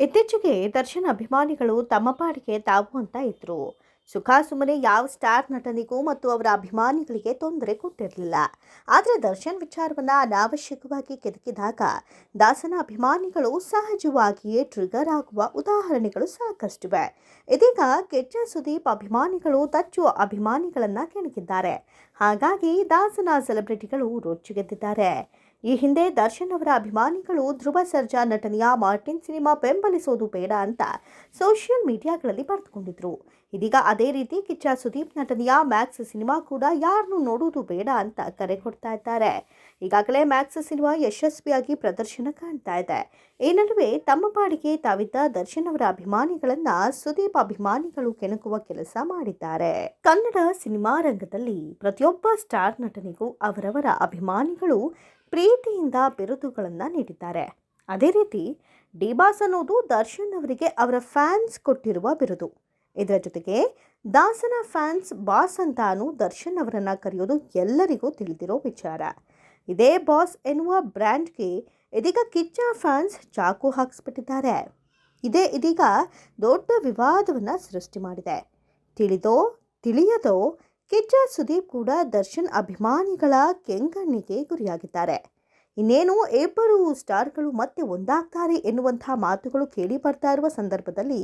ಇತ್ತೀಚೆಗೆ ದರ್ಶನ್ ಅಭಿಮಾನಿಗಳು ತಮ್ಮ ಪಾಡಿಗೆ ತಾವು ಅಂತ ಇದ್ರು. ಸುಖ ಸುಮ್ಮನೆ ಯಾವ ಸ್ಟಾರ್ ನಟನಿಗೂ ಮತ್ತು ಅವರ ಅಭಿಮಾನಿಗಳಿಗೆ ತೊಂದರೆ ಕೊಟ್ಟಿರಲಿಲ್ಲ. ಆದರೆ ದರ್ಶನ್ ವಿಚಾರವನ್ನ ಅನಾವಶ್ಯಕವಾಗಿ ಕೆದಕಿದಾಗ ದಾಸನ ಅಭಿಮಾನಿಗಳು ಸಹಜವಾಗಿಯೇ ಟ್ರಿಗರ್ ಆಗುವ ಉದಾಹರಣೆಗಳು ಸಾಕಷ್ಟಿವೆ. ಇದೀಗ ಕೆಚ್ಚ ಸುದೀಪ್ ಅಭಿಮಾನಿಗಳು ತಚ್ಚು ಅಭಿಮಾನಿಗಳನ್ನು ಕೆಣಕಿದ್ದಾರೆ. ಹಾಗಾಗಿ ದಾಸನ ಸೆಲೆಬ್ರಿಟಿಗಳು ರೊಚ್ಚಿಗೆದ್ದಿದ್ದಾರೆ. ಈ ಹಿಂದೆ ದರ್ಶನ್ ಅವರ ಅಭಿಮಾನಿಗಳು ಧ್ರುವ ಸರ್ಜಾ ನಟನೆಯ ಮಾರ್ಟಿನ್ ಸಿನಿಮಾ ಬೆಂಬಲಿಸೋದು ಬೇಡ ಅಂತ ಸೋಷಿಯಲ್ ಮೀಡಿಯಾಗಳಲ್ಲಿ ಬರೆದುಕೊಂಡಿದ್ರು. ಇದೀಗ ಅದೇ ರೀತಿ ಕಿಚ್ಚ ಸುದೀಪ್ ನಟನೆಯ ಮ್ಯಾಕ್ಸ್ ಸಿನಿಮಾ ಕೂಡ ಯಾರನ್ನು ನೋಡುವುದು ಬೇಡ ಅಂತ ಕರೆ ಕೊಡ್ತಾ ಇದ್ದಾರೆ. ಈಗಾಗಲೇ ಮ್ಯಾಕ್ಸ್ ಸಿನಿಮಾ ಯಶಸ್ವಿಯಾಗಿ ಪ್ರದರ್ಶನ ಕಾಣ್ತಾ ಇದೆ. ಈ ನಡುವೆ ತಮ್ಮ ಪಾಡಿಗೆ ತಾವಿದ್ದ ದರ್ಶನ್ ಅವರ ಅಭಿಮಾನಿಗಳನ್ನ ಸುದೀಪ್ ಅಭಿಮಾನಿಗಳು ಕೆಣಕುವ ಕೆಲಸ ಮಾಡಿದ್ದಾರೆ. ಕನ್ನಡ ಸಿನಿಮಾ ರಂಗದಲ್ಲಿ ಪ್ರತಿಯೊಬ್ಬ ಸ್ಟಾರ್ ನಟನಿಗೂ ಅವರವರ ಅಭಿಮಾನಿಗಳು ಪ್ರೀತಿಯಿಂದ ಬಿರುದುಗಳನ್ನು ನೀಡಿದ್ದಾರೆ. ಅದೇ ರೀತಿ, ಡಿಬಾಸ್ ಅನ್ನೋದು ದರ್ಶನ್ ಅವರಿಗೆ ಅವರ ಫ್ಯಾನ್ಸ್ ಕೊಟ್ಟಿರುವ ಬಿರುದು. ಇದರ ಜೊತೆಗೆ, ದಾಸನ ಫ್ಯಾನ್ಸ್ ಬಾಸ್ ಅಂತಾನು ದರ್ಶನ್ ಅವರನ್ನು ಕರೆಯೋದು ಎಲ್ಲರಿಗೂ ತಿಳಿದಿರೋ ವಿಚಾರ. ಇದೇ ಬಾಸ್ ಎನ್ನುವ ಬ್ರ್ಯಾಂಡ್ಗೆ ಇದೀಗ ಕಿಚ್ಚ ಫ್ಯಾನ್ಸ್ ಚಾಕು ಹಾಕಿಸ್ಬಿಟ್ಟಿದ್ದಾರೆ. ಇದೇ ಇದೀಗ ದೊಡ್ಡ ವಿವಾದವನ್ನು ಸೃಷ್ಟಿ ಮಾಡಿದೆ. ತಿಳಿದೋ, ತಿಳಿಯದೋ ಕಿಚ್ಚ ಸುದೀಪ್ ಕೂಡ ದರ್ಶನ್ ಅಭಿಮಾನಿಗಳ ಕೆಂಗಣ್ಣಿಗೆ ಗುರಿಯಾಗಿದ್ದಾರೆ. ಇನ್ನೇನು, ಇಬ್ಬರು ಸ್ಟಾರ್ಗಳು ಮತ್ತೆ ಒಂದಾಗ್ತಾರೆ ಎನ್ನುವಂಥ ಮಾತುಗಳು ಕೇಳಿ ಬರ್ತಾ ಇರುವ ಸಂದರ್ಭದಲ್ಲಿ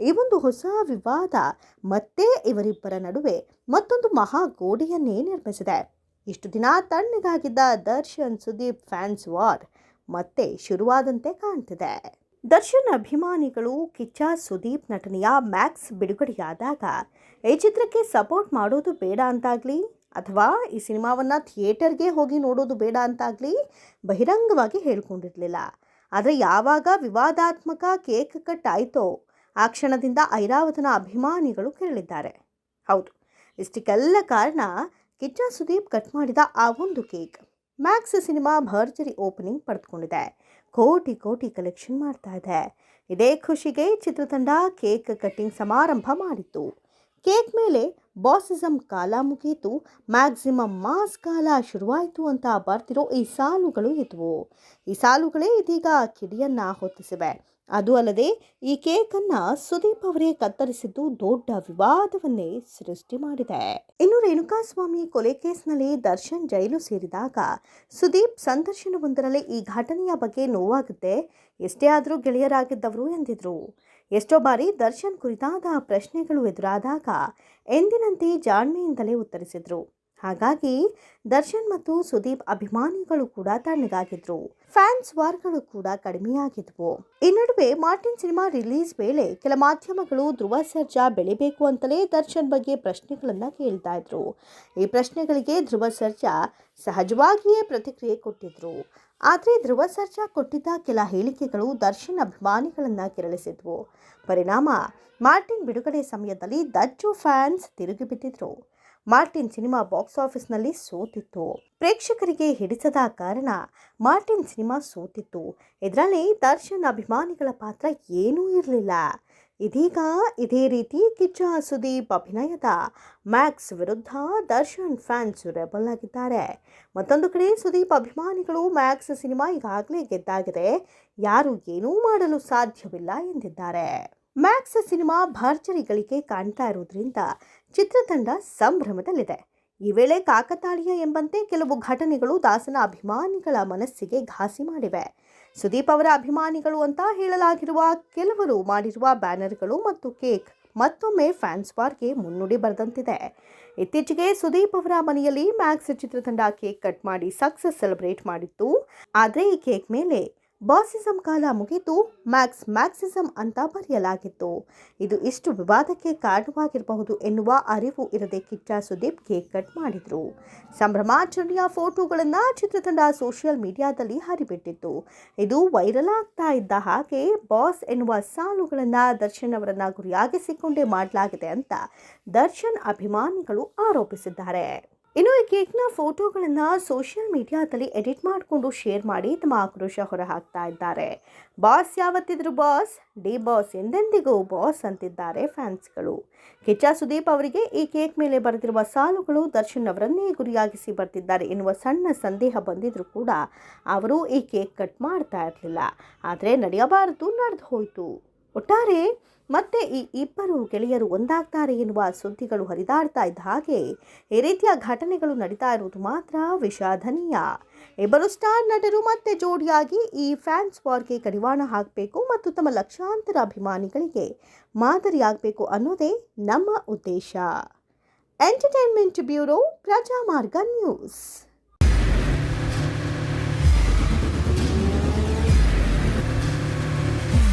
ಈ ಒಂದು ಹೊಸ ವಿವಾದ ಮತ್ತೆ ಇವರಿಬ್ಬರ ನಡುವೆ ಮತ್ತೊಂದು ಮಹಾ ಗೋಡೆಯನ್ನೇ ನಿರ್ಮಿಸಿದೆ. ಇಷ್ಟು ದಿನ ತಣ್ಣಗಾಗಿದ್ದ ದರ್ಶನ್, ಸುದೀಪ್ ಫ್ಯಾನ್ಸ್ ವಾರ್ ಮತ್ತೆ ಶುರುವಾದಂತೆ ಕಾಣ್ತಿದೆ. ದರ್ಶನ್ ಅಭಿಮಾನಿಗಳು ಕಿಚ್ಚ ಸುದೀಪ್ ನಟನೆಯ ಮ್ಯಾಕ್ಸ್ ಬಿಡುಗಡೆಯಾದಾಗ, ಈ ಚಿತ್ರಕ್ಕೆ ಸಪೋರ್ಟ್ ಮಾಡೋದು ಬೇಡ ಅಂತಾಗಲಿ? ಅಥವಾ ಈ ಸಿನಿಮಾವನ್ನು ಥಿಯೇಟರ್ಗೆ ಹೋಗಿ ನೋಡೋದು ಬೇಡ ಅಂತಾಗಲಿ? ಬಹಿರಂಗವಾಗಿ ಹೇಳ್ಕೊಂಡಿರಲಿಲ್ಲ. ಆದರೆ ಯಾವಾಗ ವಿವಾದಾತ್ಮಕ ಕೇಕ್ ಕಟ್ ಆಯಿತೋ ಆ ಕ್ಷಣದಿಂದ ಐರಾವತನ ಅಭಿಮಾನಿಗಳು ಕೇಳಿದ್ದಾರೆ ಹೌದು, ಇಷ್ಟಕ್ಕೆಲ್ಲ ಕಾರಣ ಕಿಚ್ಚ ಸುದೀಪ್ ಕಟ್ ಮಾಡಿದ ಆ ಒಂದು ಕೇಕ್. ಮ್ಯಾಕ್ಸ್ ಸಿನಿಮಾ ಭರ್ಜರಿ ಓಪನಿಂಗ್ ಪಡೆದುಕೊಂಡಿದೆ. ಕೋಟಿ ಕೋಟಿ ಕಲೆಕ್ಷನ್ ಮಾಡ್ತಾ ಇದೆ. ಇದೇ ಖುಷಿಗೆ ಚಿತ್ರತಂಡ ಕೇಕ್ ಕಟ್ಟಿಂಗ್ ಸಮಾರಂಭ ಮಾಡಿತ್ತು. ಕೇಕ್ ಮೇಲೆ ಬಾಸಿಸಮ್ ಕಾಲ ಮುಗಿಯಿತು. ಮ್ಯಾಕ್ಸಿಮಮ್ ಮಾಸ್ ಕಾಲ ಶುರುವಾಯಿತು ಅಂತ ಬರ್ತಿರೋ ಈ ಸಾಲುಗಳು ಇದ್ವು. ಈ ಸಾಲುಗಳೇ ಇದೀಗ ಕಿಡಿಯನ್ನ ಹೊತ್ತಿಸಿವೆ. ಅದು ಅಲ್ಲದೆ ಈ ಕೇಕನ್ನು ಸುದೀಪ್ ಅವರೇ ಕತ್ತರಿಸಿದ್ದು ದೊಡ್ಡ ವಿವಾದವನ್ನೇ ಸೃಷ್ಟಿ ಮಾಡಿದೆ. ಇನ್ನು ರೇಣುಕಾಸ್ವಾಮಿ ಕೊಲೆ ಕೇಸ್ನಲ್ಲಿ ದರ್ಶನ್ ಜೈಲು ಸೇರಿದಾಗ ಸುದೀಪ್ ಸಂದರ್ಶನವೊಂದರಲ್ಲಿ ಈ ಘಟನೆಯ ಬಗ್ಗೆ ನೋವಾಗುತ್ತೆ. ಎಷ್ಟೇ ಆದರೂ ಗೆಳೆಯರಾಗಿದ್ದವರು ಎಂದಿದ್ರು. ಎಷ್ಟೋ ಬಾರಿ ದರ್ಶನ್ ಕುರಿತಾದ ಪ್ರಶ್ನೆಗಳು ಎದುರಾದಾಗ ಎಂದಿನಂತೆ ಜಾಣ್ಮೆಯಿಂದಲೇ ಉತ್ತರಿಸಿದ್ರು. ಹಾಗಾಗಿ ದರ್ಶನ್ ಮತ್ತು ಸುದೀಪ್ ಅಭಿಮಾನಿಗಳು ಕೂಡ ತಣ್ಣಗಾಗಿದ್ರು. ಫ್ಯಾನ್ಸ್ ವಾರ್ಗಳು ಕೂಡ ಕಡಿಮೆಯಾಗಿದ್ವು. ಈ ನಡುವೆ ಮಾರ್ಟಿನ್ ಸಿನಿಮಾ ರಿಲೀಸ್ ವೇಳೆ ಕೆಲ ಮಾಧ್ಯಮಗಳು ಧ್ರುವ ಸರ್ಜಾ ಬೆಳಿಬೇಕು ಅಂತಲೇ ದರ್ಶನ್ ಬಗ್ಗೆ ಪ್ರಶ್ನೆಗಳನ್ನ ಕೇಳ್ತಾ ಇದ್ರು. ಈ ಪ್ರಶ್ನೆಗಳಿಗೆ ಧ್ರುವ ಸರ್ಜಾ ಸಹಜವಾಗಿಯೇ ಪ್ರತಿಕ್ರಿಯೆ ಕೊಟ್ಟಿದ್ರು. ಆದರೆ ಧ್ರುವ ಸರ್ಜಾ ಕೊಟ್ಟಿದ್ದ ಕೆಲ ಹೇಳಿಕೆಗಳು ದರ್ಶನ್ ಅಭಿಮಾನಿಗಳನ್ನು ಕೆರಳಿಸಿದ್ವು. ಪರಿಣಾಮ, ಮಾರ್ಟಿನ್ ಬಿಡುಗಡೆ ಸಮಯದಲ್ಲಿ ದಚ್ಚು ಫ್ಯಾನ್ಸ್ ತಿರುಗಿ ಬಿದ್ದಿದ್ರು ಮಾರ್ಟಿನ್ ಸಿನಿಮಾ ಬಾಕ್ಸ್ ಆಫೀಸ್ನಲ್ಲಿ ಸೋತಿತ್ತು. ಪ್ರೇಕ್ಷಕರಿಗೆ ಹಿಡಿಸದ ಕಾರಣ ಮಾರ್ಟಿನ್ ಸಿನಿಮಾ ಸೋತಿತ್ತು. ಇದರಲ್ಲಿ ದರ್ಶನ್ ಅಭಿಮಾನಿಗಳ ಪಾತ್ರ ಏನೂ ಇರಲಿಲ್ಲ. ಇದೀಗ ಇದೇ ರೀತಿ ಕಿಚ್ಚ ಸುದೀಪ್ ಅಭಿನಯದ ಮ್ಯಾಕ್ಸ್ ವಿರುದ್ಧ ದರ್ಶನ್ ಫ್ಯಾನ್ಸ್ ರೆಬಲ್ ಆಗಿದ್ದಾರೆ. ಮತ್ತೊಂದು ಕಡೆ ಸುದೀಪ್ ಅಭಿಮಾನಿಗಳು ಮ್ಯಾಕ್ಸ್ ಸಿನಿಮಾ ಈಗಾಗಲೇ ಗೆದ್ದಾಗಿದೆ. ಯಾರು ಏನೂ ಮಾಡಲು ಸಾಧ್ಯವಿಲ್ಲ ಎಂದಿದ್ದಾರೆ. ಮ್ಯಾಕ್ಸ್ ಸಿನಿಮಾ ಭರ್ಜರಿ ಗಳಿಕೆ ಕಾಣ್ತಾ ಇರೋದ್ರಿಂದ ಚಿತ್ರತಂಡ ಸಂಭ್ರಮದಲ್ಲಿದೆ. ಈ ವೇಳೆ ಕಾಕತಾಳೀಯ ಎಂಬಂತೆ ಕೆಲವು ಘಟನೆಗಳು ದಾಸನ ಅಭಿಮಾನಿಗಳ ಮನಸ್ಸಿಗೆ ಘಾಸಿ ಮಾಡಿವೆ. ಸುದೀಪ್ ಅವರ ಅಭಿಮಾನಿಗಳು ಅಂತ ಹೇಳಲಾಗಿರುವ ಕೆಲವರು ಮಾಡಿರುವ ಬ್ಯಾನರ್ಗಳು ಮತ್ತು ಕೇಕ್ ಮತ್ತೊಮ್ಮೆ ಫ್ಯಾನ್ಸ್ ಬಾರ್ಗೆ ಮುನ್ನುಡಿ ಬರೆದಂತಿದೆ. ಇತ್ತೀಚೆಗೆ ಸುದೀಪ್ ಅವರ ಮನೆಯಲ್ಲಿ ಮ್ಯಾಕ್ಸ್ ಚಿತ್ರತಂಡ ಕೇಕ್ ಕಟ್ ಮಾಡಿ ಸಕ್ಸಸ್ ಸೆಲೆಬ್ರೇಟ್ ಮಾಡಿತ್ತು. ಆದರೆ ಈ ಕೇಕ್ ಮೇಲೆ ಬಾಸಿಸಮ್ ಕಾಲ ಮುಗಿದು ಮ್ಯಾಕ್ಸ್ ಮ್ಯಾಕ್ಸಿಸಂ ಅಂತ ಬರೆಯಲಾಗಿತ್ತು. ಇದು ಇಷ್ಟು ವಿವಾದಕ್ಕೆ ಕಾರಣವಾಗಿರಬಹುದು ಎನ್ನುವ ಅರಿವು ಇರದೆ ಕಿಚ್ಚ ಸುದೀಪ್ ಕೇಕ್ ಕಟ್ ಮಾಡಿದ್ರು. ಸಂಭ್ರಮಾಚರಣೆಯ ಫೋಟೋಗಳನ್ನು ಚಿತ್ರತಂಡ ಸೋಷಿಯಲ್ ಮೀಡಿಯಾದಲ್ಲಿ ಹರಿಬಿಟ್ಟಿತ್ತು. ಇದು ವೈರಲ್ ಆಗ್ತಾ ಇದ್ದ ಹಾಗೆ ಬಾಸ್ ಎನ್ನುವ ಸಾಲುಗಳನ್ನು ದರ್ಶನ್ ಅವರನ್ನು ಗುರಿಯಾಗಿಸಿಕೊಂಡೇ ಮಾಡಲಾಗಿದೆ ಅಂತ ದರ್ಶನ್ ಅಭಿಮಾನಿಗಳು ಆರೋಪಿಸಿದ್ದಾರೆ. ಇನ್ನು ಈ ಕೇಕ್ನ ಫೋಟೋಗಳನ್ನು ಸೋಷಿಯಲ್ ಮೀಡಿಯಾದಲ್ಲಿ ಎಡಿಟ್ ಮಾಡಿಕೊಂಡು ಶೇರ್ ಮಾಡಿ ತಮ್ಮ ಆಕ್ರೋಶ ಹೊರಹಾಕ್ತಾ ಇದ್ದಾರೆ. ಬಾಸ್ ಯಾವತ್ತಿದ್ರು ಬಾಸ್, ಡಿ ಬಾಸ್ ಎಂದೆಂದಿಗೂ ಬಾಸ್ ಅಂತಿದ್ದಾರೆ ಫ್ಯಾನ್ಸ್ಗಳು. ಕಿಚ್ಚ ಸುದೀಪ್ ಅವರಿಗೆ ಈ ಕೇಕ್ ಮೇಲೆ ಬರೆದಿರುವ ಸಾಲುಗಳು ದರ್ಶನ್ ಅವರನ್ನೇ ಗುರಿಯಾಗಿಸಿ ಬರ್ತಿದ್ದಾರೆ ಎನ್ನುವ ಸಣ್ಣ ಸಂದೇಹ ಬಂದಿದ್ರೂ ಕೂಡ ಅವರು ಈ ಕೇಕ್ ಕಟ್ ಮಾಡ್ತಾ ಇರಲಿಲ್ಲ. ಆದರೆ ನಡೆಯಬಾರದು, ನಡೆದು ಹೋಯಿತು. ಒಟ್ಟಾರೆ ಮತ್ತೆ ಈ ಇಬ್ಬರು ಗೆಳೆಯರು ಒಂದಾಗ್ತಾರೆ ಎನ್ನುವ ಸುದ್ದಿಗಳು ಹರಿದಾಡ್ತಾ ಇದ್ದ ಹಾಗೆ ಈ ರೀತಿಯ ಘಟನೆಗಳು ನಡೀತಾ ಇರುವುದು ಮಾತ್ರ ವಿಷಾದನೀಯ. ಇಬ್ಬರು ಸ್ಟಾರ್ ನಟರು ಮತ್ತೆ ಜೋಡಿಯಾಗಿ ಈ ಫ್ಯಾನ್ಸ್ ವಾರ್ಗೆ ಕಡಿವಾಣ ಹಾಕಬೇಕು ಮತ್ತು ತಮ್ಮ ಲಕ್ಷಾಂತರ ಅಭಿಮಾನಿಗಳಿಗೆ ಮಾದರಿಯಾಗಬೇಕು ಅನ್ನೋದೇ ನಮ್ಮ ಉದ್ದೇಶ. Entertainment bureau Prajamarga news.